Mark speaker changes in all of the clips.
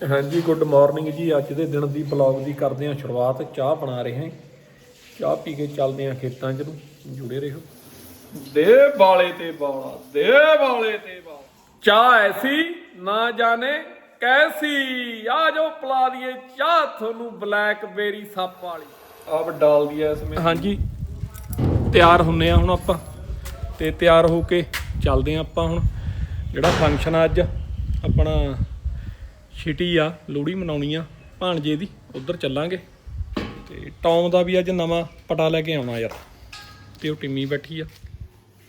Speaker 1: ਹਾਂਜੀ good morning ਜੀ। ਅੱਜ ਦੇ ਦਿਨ ਦੀ ਬਲੌਗ ਦੀ ਕਰਦੇ ਹਾਂ ਸ਼ੁਰੂਆਤ। ਚਾਹ ਬਣਾ ਰਹੇ ਹਾਂ। ਚਾਹ ਪੀ ਕੇ ਚੱਲਦੇ ਹਾਂ ਖੇਤਾਂ 'ਚ ਨੂੰ। ਜੁੜੇ ਰਹੋ। ਦੇ ਬਾਲੇ ਤੇ ਬਾਲਾ ਦੇ ਬਾਲੇ ਤੇ ਬਾਲਾ ਚਾਹ ਐਸੀ ਨਾ ਜਾਣੇ ਕੈਸੀ। ਆ ਜੋ ਪਲਾ ਦੀਏ ਚਾਹ। ਤੁਹਾਨੂੰ ਬਲੈਕਬੇਰੀ ਸੱਪ ਵਾਲੀ। ਆਪ ਡਾਲ ਦਿਆ ਇਸਮੇ ਹਾਂਜੀ ਤਿਆਰ ਹੁੰਨੇ ਆ ਹੁਣ ਆਪਾਂ। ਤੇ ਤਿਆਰ ਹੋ ਕੇ ਚੱਲਦੇ ਆ ਆਪਾਂ ਹੁਣ। ਜਿਹੜਾ ਫੰਕਸ਼ਨ ਆ ਅੱਜ ਆਪਣਾ ਛਿਟੀ ਆ, ਲੋਹੜੀ ਮਨਾਉਣੀ ਆ, ਭਾਣਜੇ ਦੀ, ਉਧਰ ਚੱਲਾਂਗੇ। ਤੇ ਟੌਮ ਦਾ ਵੀ ਅੱਜ ਨਵਾਂ ਪਟਾ ਲੈ ਕੇ ਆਉਣਾ ਯਾਰ, ਤੇ ਉਹ ਟਿੰਮੀ ਬੈਠੀ ਆ।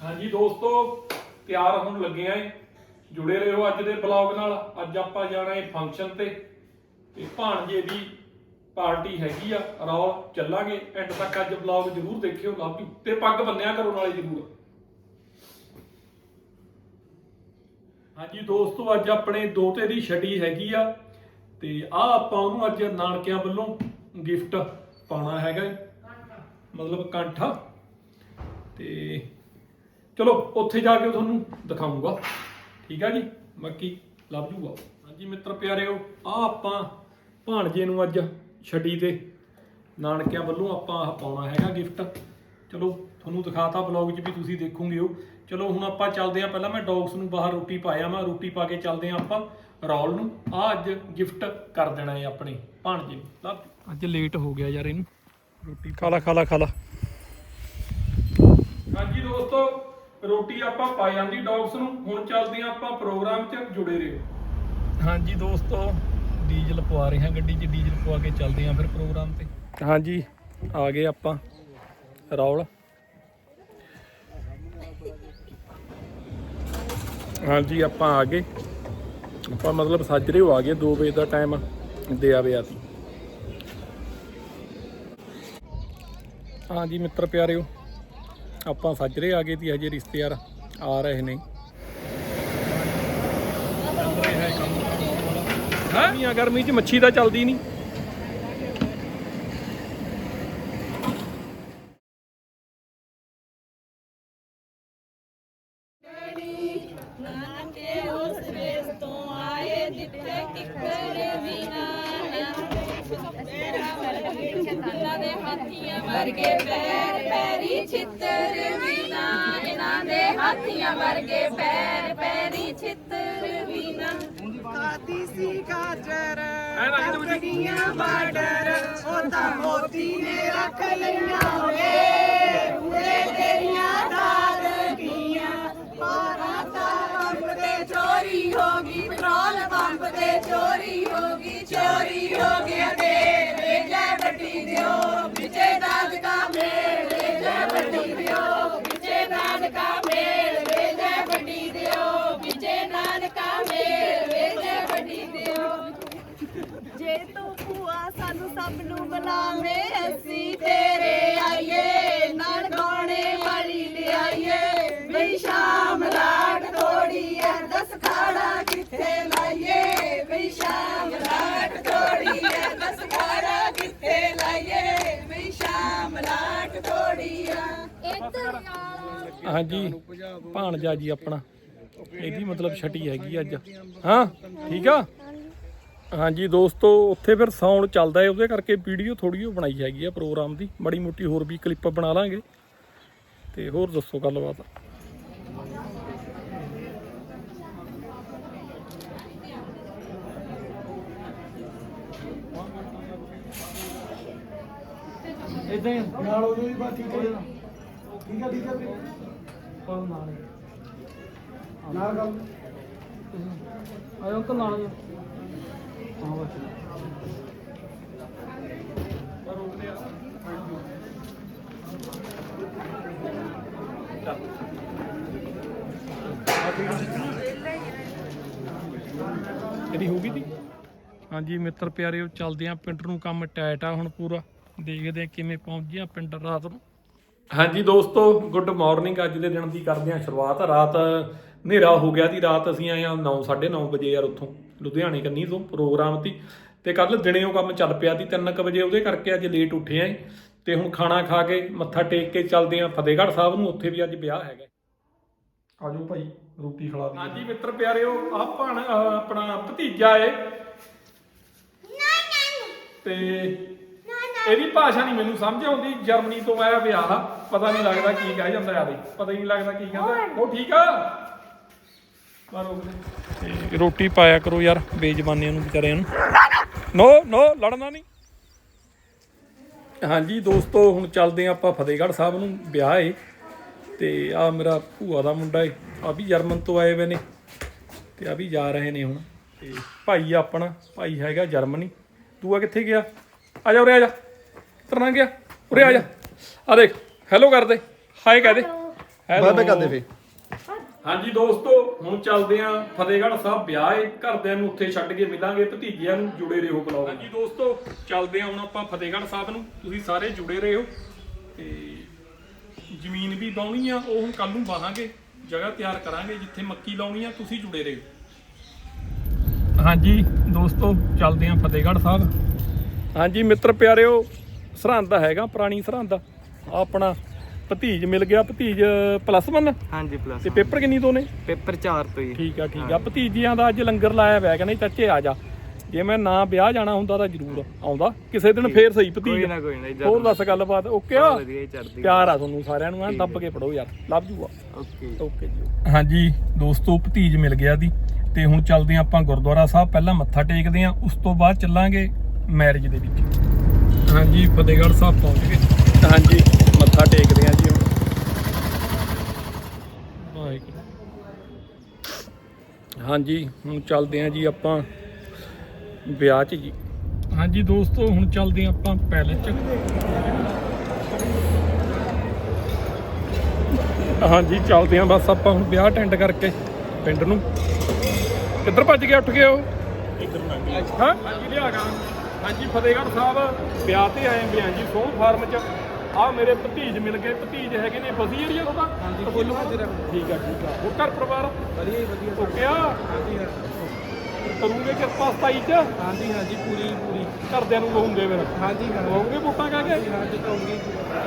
Speaker 1: ਹਾਂਜੀ ਦੋਸਤੋ, ਤਿਆਰ ਹੋਣ ਲੱਗੇ ਆਂ ਜੁੜੇ ਰਹੋ ਅੱਜ ਦੇ ਬਲੌਗ ਨਾਲ। ਅੱਜ ਆਪਾਂ ਜਾਣਾ ਹੈ ਫੰਕਸ਼ਨ ਤੇ ਤੇ ਭਾਣਜੇ ਦੀ ਪਾਰਟੀ ਹੈਗੀ ਆ, ਰੌਲ। ਚੱਲਾਂਗੇ, ਐਂਡ ਤੱਕ ਅੱਜ ਬਲੌਗ ਜ਼ਰੂਰ ਦੇਖਿਓ ਲਵ ਯੂ ਤੇ ਪੱਗ ਬੰਨਿਆ ਕਰੋ ਨਾਲੇ ਜ਼ਰੂਰ। ਹਾਂਜੀ ਦੋਸਤੋ, ਅੱਜ ਆਪਣੇ ਦੋਤੇ ਦੀ ਛੱਡੀ ਹੈਗੀ ਆ ਤੇ ਆ ਆਪਾਂ ਉਹਨੂੰ ਅੱਜ ਨਾਨਕਿਆਂ ਵੱਲੋਂ ਗਿਫਟ ਪਾਉਣਾ ਹੈਗਾ ਮਤਲਬ ਕੰਠਾ। ਤੇ ਚਲੋ, ਉੱਥੇ ਜਾ ਕੇ ਤੁਹਾਨੂੰ ਦਿਖਾਉਂਗਾ ਠੀਕ ਆ ਜੀ? ਬਾਕੀ ਲੱਭ ਜੂਗਾ। ਹਾਂਜੀ ਮਿੱਤਰ ਪਿਆਰਿਓ ਆ ਆਪਾਂ ਭਾਣਜੇ ਨੂੰ ਅੱਜ ਛੱਡੀ ਤੇ ਨਾਨਕਿਆਂ ਵੱਲੋਂ ਆਪਾਂ ਆਹ ਪਾਉਣਾ ਹੈਗਾ ਗਿਫਟ। ਚਲੋ, ਤੁਹਾਨੂੰ ਦਿਖਾਤਾ ਬਲੌਗ 'ਚ ਵੀ ਤੁਸੀਂ ਦੇਖੋਗੇ ਉਹ। ਚਲੋ ਹੁਣ ਆਪਾਂ ਚੱਲਦੇ ਆ ਪਹਿਲਾਂ ਮੈਂ ਡੌਗਸ ਨੂੰ ਬਾਹਰ ਰੋਟੀ ਪਾਇਆ ਮੈਂ ਰੋਟੀ ਪਾ ਕੇ ਚੱਲਦੇ ਆ ਆਪਾਂ ਰੌਲ ਨੂੰ। ਆ ਅੱਜ ਗਿਫਟ ਕਰ ਦੇਣਾ ਹੈ ਆਪਣੇ ਭਾਣਜੇ ਨੂੰ। ਅੱਜ ਲੇਟ ਹੋ ਗਿਆ ਯਾਰ ਇਹਨੂੰ। ਰੋਟੀ ਖਾ ਲਾ ਖਾ ਲਾ ਖਾ ਲਾ ਹਾਂਜੀ ਦੋਸਤੋ ਰੋਟੀ ਆਪਾਂ ਪਾ ਜਾਂਦੀ ਡੌਗਸ ਨੂੰ। ਹੁਣ ਚੱਲਦੇ ਆ ਆਪਾਂ ਪ੍ਰੋਗਰਾਮ 'ਚ ਜੁੜੇ ਰਹੋ। ਹਾਂਜੀ ਦੋਸਤੋ ਡੀਜ਼ਲ ਪਵਾ ਰਹੇ ਹਾਂ ਗੱਡੀ 'ਚ ਡੀਜ਼ਲ ਪਵਾ ਕੇ ਚੱਲਦੇ ਆ ਫਿਰ ਪ੍ਰੋਗਰਾਮ ਤੇ। ਹਾਂਜੀ ਆ ਗਏ ਆਪਾਂ ਰੌਲ। ਹਾਂਜੀ, ਆਪਾਂ ਆ ਗਏ। ਆਪਾਂ ਮਤਲਬ ਸਾਜਰੇ ਹੋ, ਆ ਗਏ। 2 ਵਜੇ ਦਾ ਟਾਈਮ ਦੇ ਆਵੇ ਅਸੀਂ। ਹਾਂਜੀ, ਮਿੱਤਰ ਪਿਆਰਿਓ, ਆਪਾਂ ਸਾਜਰੇ ਆ ਗਏ ਸੀ ਹਜੇ ਰਿਸ਼ਤੇਦਾਰ ਆ ਰਹੇ ਨੇ। ਹਾਂ ਗਰਮੀ 'ਚ ਮੱਛੀ ਤਾਂ ਚੱਲਦੀ ਨਹੀਂ
Speaker 2: ਇਹਨਾਂ ਦੇ ਹਾਥੀਆਂ ਵਰਗੇ ਪੈਰ ਪੈਰੀ ਛਿੱਤਰ ਵੀ ਨਾ ਇਹਨਾਂ ਦੇ ਹਾਥੀਆਂ ਵਰਗੇ ਪੈਰ ਪੈਰੀ ਛਿੱਤਰ ਵੀ ਨਾ
Speaker 3: ਖਾਦੀ ਸੀ ਗਾਜਰ
Speaker 1: ਐ ਨਾ
Speaker 3: ਬਾਰਡਰ ਉਹ ਤਾਂ ਰੱਖ ਲਈਆਂ ਵੇ। ਉਰੇ ਤੇਰੀਆਂ ਸਭ ਨੂੰ ਬੁਲਾਵੇ ਅਸੀਂ ਤੇਰੇ ਆਈਏ। ਨਾਲ ਗਾਉਣੇ ਵਾਲੀ ਲਿਆਈਏ। ਬਈ ਸ਼ਾਮ ਲਾਟ ਥੋੜੀ ਐ ਦਸ ਖਾੜਾ ਕਿੱਥੇ ਲਾਈਏ। ਬਈ ਸ਼ਾਮ ਲਾਟ ਥੋੜੀ ਐ ਦਸ ਖਾੜਾ ਕਿੱਥੇ ਲਾਈਏ। ਬਈ ਸ਼ਾਮ ਲਾਟ ਥੋੜੀ ਐ
Speaker 1: ਹਾਂਜੀ ਭਾਣਜਾ ਜੀ ਆਪਣਾ। ਇਹਦੀ ਮਤਲਬ ਛਟੀ ਹੈਗੀ ਅੱਜ। ਹਾਂ ਠੀਕ ਆ? ਹਾਂਜੀ ਦੋਸਤੋ ਉੱਥੇ ਫਿਰ ਸਾਊਂਡ ਚੱਲਦਾ ਹੈ ਉਹਦੇ ਕਰਕੇ ਵੀਡੀਓ ਥੋੜੀ ਉਹ ਬਣਾਈ ਹੈਗੀ ਆ ਪ੍ਰੋਗਰਾਮ ਦੀ। ਬੜੀ ਮੋਟੀ ਹੋਰ ਵੀ ਕਲਿੱਪ ਬਣਾ ਲਾਂਗੇ। ਤੇ ਹੋਰ ਦੱਸੋ ਗੱਲਬਾਤ। ਇਦਾਂ
Speaker 4: ਨਾਲ ਹੋ ਜਾਓ ਬਸ ਠੀਕ ਹੈ ਠੀਕ ਹੈ ਹੈ।
Speaker 1: ਕੋਲ ਨਾਲ
Speaker 4: ਨਾਲ ਗੱਲ।
Speaker 1: ਆਇਓ ਤਾਂ ਨਾਲ ਹਾਂ ਬਸ ਇਹਦੀ ਹੋ ਗਈ ਤੀ ਹਾਂਜੀ ਮਿੱਤਰ ਪਿਆਰਿਓ ਚੱਲਦੇ ਆ ਪਿੰਡ ਨੂੰ ਕੰਮ ਟਾਈਟ ਆ ਹੁਣ ਪੂਰਾ। ਦੇਖਦੇ ਆ ਕਿਵੇਂ ਪਹੁੰਚ ਗਿਆ ਪਿੰਡ ਰਾਤ ਨੂੰ। ਹਾਂਜੀ ਦੋਸਤੋ, ਗੁੱਡ ਮਾਰਨਿੰਗ। ਅੱਜ ਦੇ ਦਿਨ ਦੀ ਕਰਦੇ ਆ ਸ਼ੁਰੂਆਤ। ਰਾਤ ਹਨੇਰਾ ਹੋ ਗਿਆ ਦੀ ਰਾਤ ਅਸੀਂ ਆਏ ਆ 9 9:30 ਵਜੇ ਯਾਰ ਉੱਥੋਂ ਲੁਧਿਆਣੇ ਕੰਨੀ ਤੋਂ ਪ੍ਰੋਗਰਾਮ ਤੀ ਤੇ ਕੱਲ ਦਿਨੇ ਉਹ ਕੰਮ ਚੱਲ ਪਿਆ ਤੀ 3:00 ਵਜੇ ਉਹਦੇ ਕਰਕੇ ਅੱਜ ਲੇਟ ਉੱਠੇ ਆਂ ਤੇ ਹੁਣ ਖਾਣਾ ਖਾ ਕੇ ਮੱਥਾ ਟੇਕ ਕੇ ਚੱਲਦੇ ਆਂ ਫਤਿਹਗੜ੍ਹ ਸਾਹਿਬ ਨੂੰ ਉੱਥੇ ਵੀ ਅੱਜ ਵਿਆਹ ਹੈਗਾ। ਆਜੋ ਭਾਈ ਰੋਟੀ ਖਿਲਾ ਦੀ ਹਾਂਜੀ ਮਿੱਤਰ ਪਿਆਰਿਓ ਆ ਭਣ ਆਪਣਾ ਭਤੀਜਾ ਏ। ਤੇ ਇਹਦੀ ਭਾਸ਼ਾ ਨਹੀਂ ਮੈਨੂੰ ਸਮਝ ਆਉਂਦੀ ਜਰਮਨੀ ਤੋਂ ਆਇਆ ਵਿਆਹ ਪਤਾ ਨਹੀਂ ਲੱਗਦਾ ਕੀ ਕਹਿ ਜਾਂਦਾ ਯਾਰ ਪਤਾ ਹੀ ਨਹੀਂ ਲੱਗਦਾ ਕੀ ਕਹਿੰਦਾ। ਉਹ ਠੀਕ ਆ? ਤੇ ਰੋਟੀ ਪਾਇਆ ਕਰੋ ਯਾਰ ਬੇਜ਼ਬਾਨੀਆਂ ਨੂੰ ਵਿਚਾਰਿਆਂ ਨੂੰ। ਨੋ ਨੋ ਲੜਨਾ ਨਹੀਂ। ਹਾਂਜੀ ਦੋਸਤੋ ਹੁਣ ਚੱਲਦੇ ਆ ਆਪਾਂ ਫਤਿਹਗੜ੍ਹ ਸਾਹਿਬ ਨੂੰ ਵਿਆਹ ਏ। ਤੇ ਆ ਮੇਰਾ ਭੂਆ ਦਾ ਮੁੰਡਾ ਏ ਆ ਵੀ ਜਰਮਨ ਤੋਂ ਆਏ ਹੋਏ ਨੇ। ਤੇ ਆ ਵੀ ਜਾ ਰਹੇ ਨੇ ਹੁਣ। ਤੇ ਭਾਈ ਆਪਣਾ ਭਾਈ ਹੈਗਾ ਜਰਮਨੀ। ਤੂੰ ਆ ਕਿੱਥੇ ਗਿਆ? ਆ ਜਾ ਉਰੇ ਆ ਜਾ। ਤਰਨਾ ਗਿਆ? ਉਰੇ ਆ ਜਾ। ਆ ਦੇਖ ਹੈਲੋ ਕਰ ਦੇ ਹਾਈ ਕਹਿ ਦੇ
Speaker 4: ਬਾਬੇ ਕਰਦੇ ਫੇ
Speaker 1: ਹਾਂਜੀ ਦੋਸਤੋ ਹੁਣ ਚੱਲਦੇ ਆਂ ਫਤਿਹਗੜ੍ਹ ਸਾਹਿਬ ਵਿਆਹ ਏ ਘਰਦਿਆਂ ਨੂੰ ਉੱਥੇ ਛੱਡ ਕੇ ਮਿਲਾਂਗੇ ਭਤੀਜਿਆਂ ਨੂੰ ਜੁੜੇ ਰਹੋ ਬਲੌਗ ਹਾਂਜੀ ਦੋਸਤੋ ਚੱਲਦੇ ਆਂ ਹੁਣ ਆਪਾਂ ਫਤਿਹਗੜ੍ਹ ਸਾਹਿਬ ਨੂੰ। ਤੁਸੀਂ ਸਾਰੇ ਜੁੜੇ ਰਹੋ ਤੇ ਜ਼ਮੀਨ ਵੀ ਬਾਉਣੀ ਆ ਉਹ ਹੁਣ ਕੱਲ ਨੂੰ ਵਾਹਾਂਗੇ ਜਗ੍ਹਾ ਤਿਆਰ ਕਰਾਂਗੇ ਜਿੱਥੇ ਮੱਕੀ ਲਾਉਣੀ ਆ ਤੁਸੀਂ ਜੁੜੇ ਰਹੋ। ਹਾਂਜੀ ਦੋਸਤੋ ਚੱਲਦੇ ਆਂ ਫਤਿਹਗੜ੍ਹ ਸਾਹਿਬ। ਹਾਂਜੀ ਮਿੱਤਰ ਪਿਆਰਿਓ ਸਰਹੰਦ ਦਾ ਹੈਗਾ ਪੁਰਾਣੀ ਸਰਹੰਦ ਆ। ਆਪਣਾ ਭਤੀਜ ਮਿਲ ਗਿਆ ਭਤੀਜ ਪਲੱਸ 1
Speaker 5: ਹਾਂਜੀ ਪਲੱਸ
Speaker 1: ਤੇ ਪੇਪਰ ਕਿੰਨੀ ਤੋਂ ਨੇ?
Speaker 5: ਪੇਪਰ 4 ਤੋਂ ਹੀ
Speaker 1: ਠੀਕ ਆ ਠੀਕ ਆ। ਭਤੀਜਿਆਂ ਦਾ ਅੱਜ ਲੰਗਰ ਲਾਇਆ ਹੋਇਆ ਕਹਿੰਦੇ ਚਾਚੇ ਆ ਜਾ। ਜੇ ਮੈਂ ਨਾ ਵਿਆਹ ਜਾਣਾ ਹੁੰਦਾ ਤਾਂ ਜ਼ਰੂਰ ਆਉਂਦਾ। ਕਿਸੇ ਦਿਨ ਫੇਰ ਸਹੀ
Speaker 5: ਕੋਈ
Speaker 1: ਭਤੀਜ।
Speaker 5: ਨਾ ਕੋਈ ਨਾ
Speaker 1: ਹੋਰ ਦੱਸ ਗੱਲਬਾਤ। ਓਕੇ ਆ? ਪਿਆਰ ਆ ਤੁਹਾਨੂੰ ਸਾਰਿਆਂ ਨੂੰ ਐ ਦੱਬ ਕੇ ਪੜੋ ਯਾਰ। ਲੱਭ ਜੂਗਾ।
Speaker 5: ਓਕੇ।
Speaker 1: ਓਕੇ ਜੀ। ਹਾਂਜੀ ਦੋਸਤੋ ਭਤੀਜ ਮਿਲ ਗਿਆ ਦੀ ਤੇ ਹੁਣ ਚੱਲਦੇ ਆਂ ਆਪਾਂ ਗੁਰਦੁਆਰਾ ਸਾਹਿਬ। ਪਹਿਲਾਂ ਮੱਥਾ ਟੇਕਦੇ ਆਂ ਉਸ ਤੋਂ ਬਾਅਦ ਚੱਲਾਂਗੇ ਮੈਰਿਜ ਦੇ ਵਿੱਚ। ਹਾਂਜੀ ਫਤਿਹਗੜ੍ਹ ਸਾਹਿਬ ਪਹੁੰਚ ਗਏ। ਹਾਂਜੀ। ਮੱਥਾ ਟੇਕਦੇ ਆਂ ਜੀ ਹੁਣ। ਹਾਂਜੀ ਹੁਣ ਚੱਲਦੇ ਆਂ ਜੀ ਆਪਾਂ ਵਿਆਹ 'ਚ ਜੀ। ਹਾਂਜੀ ਦੋਸਤੋ ਹੁਣ ਚੱਲਦੇ ਆਂ ਆਪਾਂ ਪੈਲਸ 'ਚ। ਹਾਂਜੀ ਚੱਲਦੇ ਆਂ ਬਸ ਆਪਾਂ ਹੁਣ ਵਿਆਹ ਅਟੈਂਡ ਕਰਕੇ ਪਿੰਡ ਨੂੰ। ਕਿੱਧਰ ਭੱਜ ਗਿਆ ਉੱਠ ਗਿਆ ਉਹ ਹਾਂ? ਹਾਂਜੀ ਲਿਆ ਗਾ। ਹਾਂਜੀ ਫਤਿਹਗੜ੍ਹ ਸਾਹਿਬ ਵਿਆਹ ਤੇ ਆਏ ਵੀ ਹਾਂ ਜੀ ਸੋਹਣ ਫਾਰਮ 'ਚ। ਆ ਮੇਰੇ ਭਤੀਜ ਮਿਲ ਗਏ ਭਤੀਜ ਹੈਗੇ ਨੇ ਬਸੀ ਏਰੀਆ ਤੁਹਾਡਾ ਹਾਂਜੀ ਬੋਲੋ। ਠੀਕ ਆ ਠੀਕ ਆ। ਉਹ ਘਰ ਪਰਿਵਾਰ? ਵਧੀਆ ਵਧੀਆ। ਓਕੇ ਆ ਹਾਂਜੀ ਹਾਂ। ਕਰੂਗੇ ਕਿਰਪਾ 27 ਚ?
Speaker 4: ਹਾਂਜੀ ਹਾਂਜੀ ਪੂਰੀ ਪੂਰੀ।
Speaker 1: ਘਰਦਿਆਂ ਨੂੰ ਕਹੂੰਗੇ ਫਿਰ।
Speaker 4: ਹਾਂਜੀ ਹਾਂ।
Speaker 1: ਹੋਣਗੇ ਵੋਟਾਂ ਕਾ ਕੇ?
Speaker 4: ਹਾਂਜੀ ਕਹੂੰਗੀ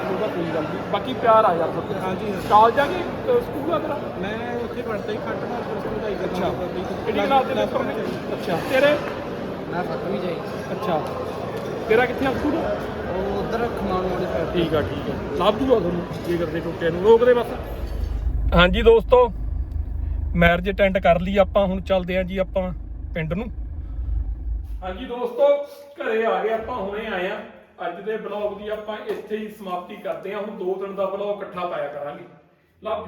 Speaker 1: ਉਹਦਾ ਕੋਈ ਗੱਲ ਨਹੀਂ। ਬਾਕੀ ਪਿਆਰ ਆ ਯਾਰ ਸਭ ਤੋਂ
Speaker 4: ਹਾਂਜੀ ਹਾਂ।
Speaker 1: ਕਾਲਜ ਆ ਕੇ ਅ, ਸਕੂਲ ਆ ਤੇਰਾ?
Speaker 4: ਮੈਂ ਉੱਥੇ ਪੜਦਾ ਹੀ ਖੱਟ ਮਾਰ ਪਰ ਸਕੂਲ ਦਾ ਹੀ
Speaker 1: ਅੱਛਾ। ਕਿਹੜੀ ਕਲਾਸ ਦੇ ਪੇਪਰ ਨੇ? ਅੱਛਾ। ਤੇਰੇ?
Speaker 4: ਮੈਂ ਸੱਤਵੀਂ ਜਾਈ
Speaker 1: ਅੱਛਾ। ਤੇਰਾ ਕਿੱਥੇ ਆ ਸਕੂਲ
Speaker 4: ਉਹ ਉਧਰ ਖਮਾਨ ਵਾਲੇ ਸਾਈਡ
Speaker 1: ਠੀਕ ਆ ਠੀਕ ਆ। ਲੱਭ ਜੂਗਾ ਤੁਹਾਨੂੰ ਜੇ ਕਰਦੇ ਟੁੱਟੇ ਨੂੰ। ਰੋਕਦੇ ਬਸ। ਹਾਂਜੀ ਦੋਸਤੋ ਮੈਰਿਜ ਅਟੈਂਡ ਕਰ ਲਈ ਆਪਾਂ ਹੁਣ ਚੱਲਦੇ ਆਂ ਜੀ ਆਪਾਂ ਪਿੰਡ ਨੂੰ। ਹਾਂਜੀ ਦੋਸਤੋ ਘਰੇ ਆ ਗਏ ਆਪਾਂ ਹੁਣੇ ਆਏ ਆ। ਅੱਜ ਦੇ ਬਲੌਗ ਦੀ ਆਪਾਂ ਇੱਥੇ ਹੀ ਸਮਾਪਤੀ ਕਰਦੇ ਆਂ। ਹੁਣ ਦੋ ਦਿਨ ਦਾ ਬਲੌਗ ਇਕੱਠਾ ਪਾਇਆ ਕਰਾਂਗੇ। ਲਵ